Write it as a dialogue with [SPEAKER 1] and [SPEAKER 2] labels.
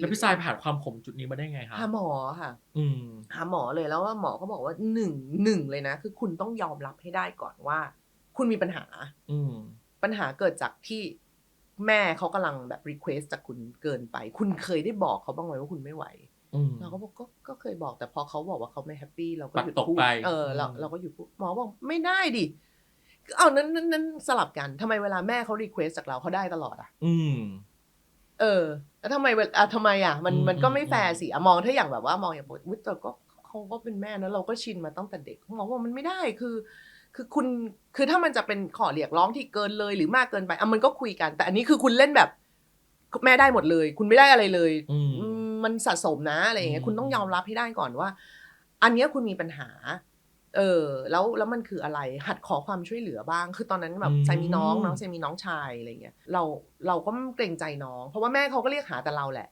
[SPEAKER 1] แล้วพี่ทรายผ่านความขมจุดนี้มาได้ไงคะ
[SPEAKER 2] หาหมอค่ะ
[SPEAKER 1] อืม
[SPEAKER 2] หาหมอเลยแล้วว่าหมอก็บอกว่าหนึ่งหนึ่งเลยนะ คือคุณต้องยอมรับให้ได้ก่อนว่า คุณมีปัญหา
[SPEAKER 1] อืม
[SPEAKER 2] ปัญหาเกิดจากที่แม่เขากำลังแบบรีเควสจากคุณเกินไป คุณเคยได้บอกเขาบ้างไหมว่าคุณไม่ไหว
[SPEAKER 1] อืม
[SPEAKER 2] เราก็บอกก็ก็เคยบอกแต่พอเขาบอกว่าเขาไม่แฮปปี้เราก็
[SPEAKER 1] ปัด
[SPEAKER 2] หยุด
[SPEAKER 1] ตก
[SPEAKER 2] พูด
[SPEAKER 1] ไป
[SPEAKER 2] เออเรา
[SPEAKER 1] อืม
[SPEAKER 2] เราก็หยุดพูดหมอบอกไม่ได้ดิเอานั้นนั้นนั้นสลับกันทำไมเวลาแม่เขารีเควสจากเราเขาได้ตลอดอะ
[SPEAKER 1] อืม
[SPEAKER 2] เออ แล้วทำไมเวลอะทำไมอะ มัน
[SPEAKER 1] อืม
[SPEAKER 2] มันก็ไม่
[SPEAKER 1] อืม
[SPEAKER 2] แฟร์สิอะมองถ้าอย่างแบบว่ามองอย่างปกติอุ๊ยแต่ก็เขาก็เป็นแม่นะเราก็ชินมาตั้งแต่เด็กหมอบอกมันไม่ได้คือ คือคุณคือถ้ามันจะเป็นขอเรียกร้องที่เกินเลยหรือมากเกินไปอะมันก็คุยกัน แต่อันนี้คือคุณเล่นแบบ แม่ได้หมดเลย คุณไม่ได้อะไรเลย
[SPEAKER 1] อืม
[SPEAKER 2] อืมมันสะสมนะอะไรอย่างเงี้ย
[SPEAKER 1] อืม
[SPEAKER 2] คุณต้องยอมรับให้ได้ก่อนว่า อันเนี้ยคุณมีปัญหา เออแล้วแล้วมันคืออะไร หัดขอความช่วยเหลือบ้าง คือตอนนั้นแบบใส่มีน้องเนาะใส่มีน้องชายอะไรเงี้ยเราเราก็เกรงใจน้อง เพราะว่าแม่เขาก็เรียกหาแต่เราแหละ